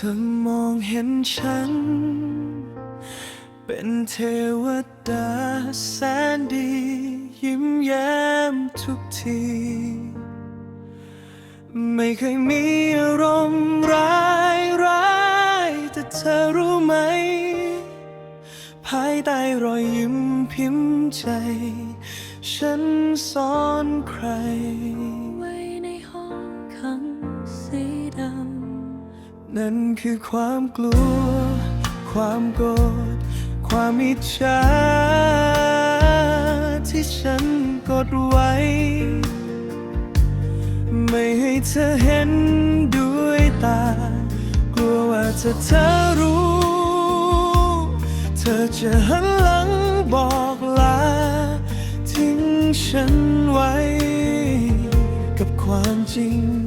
ธอมองเห็นฉัน เป็นเทวดาแสนดี ยิ้มแย้มทุกที ไม่เคยมีอารมณ์ร้ายร้ายแต่เธอรู้ไหม ภายใต้รอยยิ้มพิมพ์ใจ ฉันซ่อนใคร นั่นคือความกลัว ความโกรธ ความอิจฉาที่ฉันกดไว้ ไม่ให้เธอเห็นด้วยตา กลัวว่าถ้าเธอรู้ เธอจะหันหลังบอกลา ทิ้งฉันไว้ กับความจริง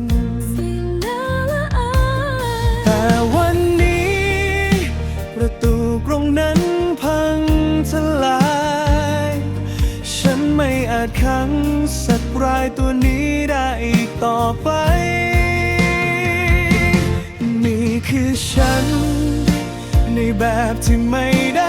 ต่อไป นี่คือฉัน ในแบบที่ไม่ได้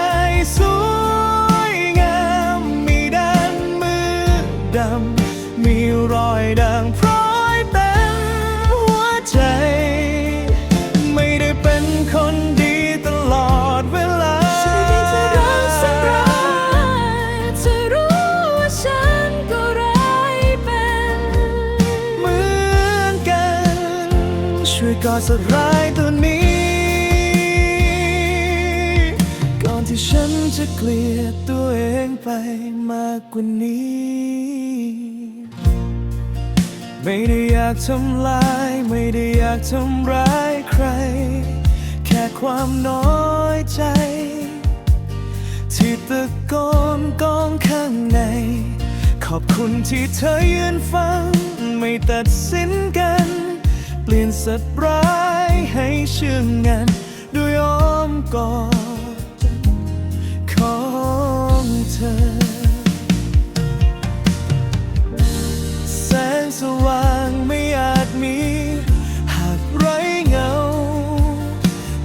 อดสัตว์ร้ายตัวนี้ ก่อนที่ฉันจะเกลียดตัวเองไปมากกว่านี้ ไม่ได้อยากทำลาย ไม่ได้อยากทำร้ายใคร แค่ความน้อยใจ ที่ตะโกนกองข้างใน ขอบคุณที่เธอยืนฟัง ไม่ตัดสินกัน เปลี่ยนสัตว์ร้ายให้เชื่องงันด้วยอ้อมกอดของเธอ แสงสว่างไม่อาจมี หากไร้เงา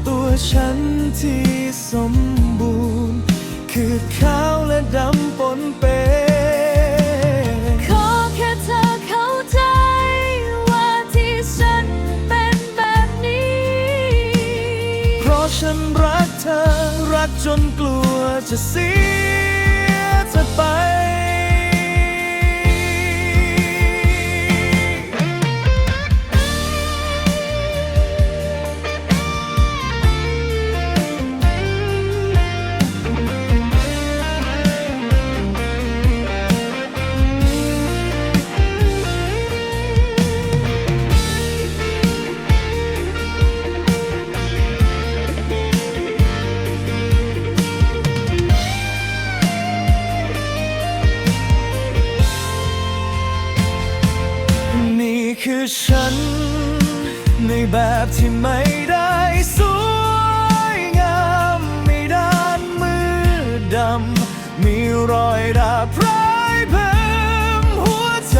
ตัวฉันที่สมบูรณ์ คือขาวและดำปนเป นกลัวจะเสีย ในแบบที่ไม่ได้สวยงามมีด้านมือดำ มีรอยดาบร้ายเพิ่มหัวใจ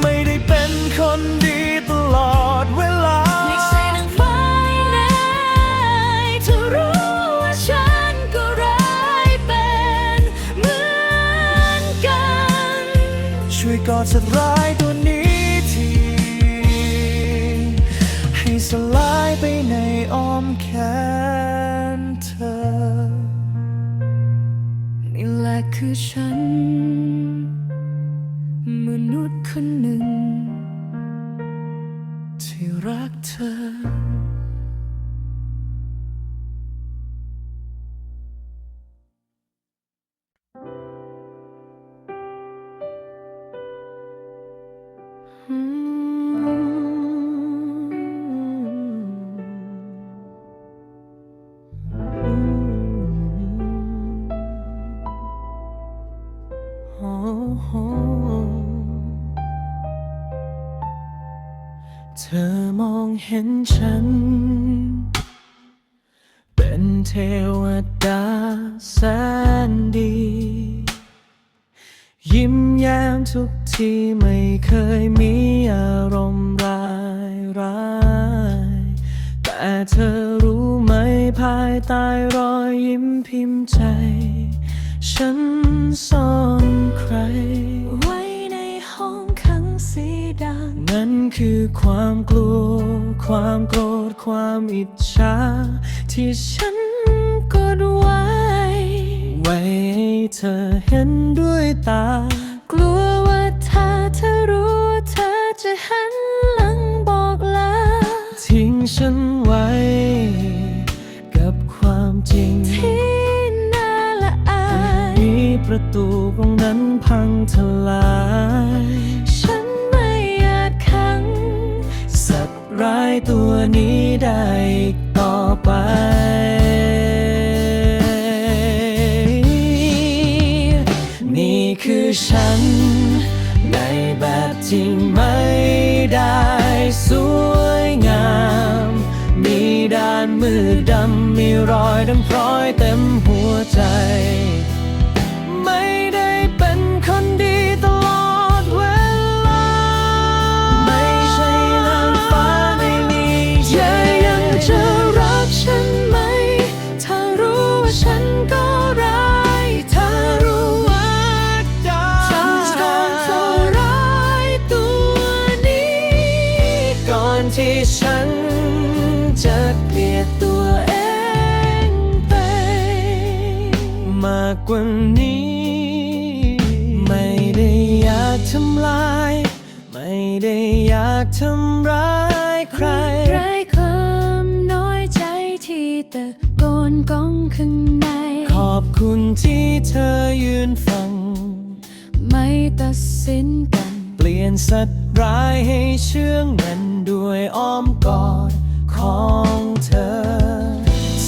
ไม่ได้เป็นคนดีตลอดเวลา ไม่ใช่นางฟ้าไหนเธอรู้ว่าฉันก็ร้ายเป็นเหมือนกัน ช่วยกอดสัตว์ร้า คือฉัน มนุษย์คนหนึ่ง ที่รักเธอ เธอมองเห็นฉัน เป็นเทวดาแสนดี ยิ้มแย้มทุกที่ไม่เคยมีอารมณ์ร้ายร้าย แต่เธอรู้ไหมภายใต้รอยยิ้มพิมพ์ใจ ฉันซ่อนใคร นั่นคือความกลัว ความโกรธ ความอิจฉาที่ฉันกดไว้ ไว้ให้เธอเห็นด้วยตา กลัวว่าถ้าเธอรู้เธอจะหันหลังบอกลา ทิ้งฉันไว้ กับความจริงที่น่าละอายมีประตูตรงนั้นพังทลาย ร้ายตัวนี้ได้อีกต่อไป นี่คือฉัน ในแบบที่ไม่ได้สวยงาม มีด้านมืดดำมีรอยดำพร้อยเต็มหัวใจ เกลียดตัวเองไป มากกว่านี้ ไม่ได้อยากทำลาย ไม่ได้อยากทำร้ายใครไร้ความน้อยใจที่ตะโกนก้องข้างใน ขอบคุณที่เธอยืนฟัง ไม่ตัดสินกัน เปลี่ยนสัตว์ร้ายให้เชื่องมันด้วยอ้อมกอด ของเธอ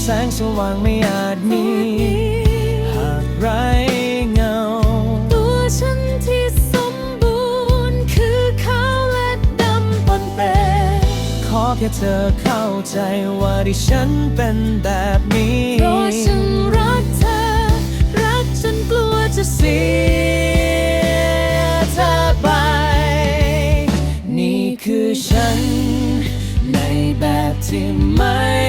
แสงสว่างไม่อาจมีหากไรเงา ตัวฉันที่สมบูรณ์คือขาวและดำปนเปขอแค่เธอเข้าใจว่าที่ฉันเป็นแบบนี้เพราะฉันรักเธอ รักจนกลัวจะเสียเธอไป ที่ไม่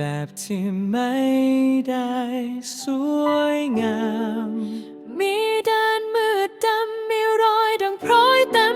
แบบที่ไม่ได้สวยงาม มีด้านมืดดำมีรอยดังพร้อยเต็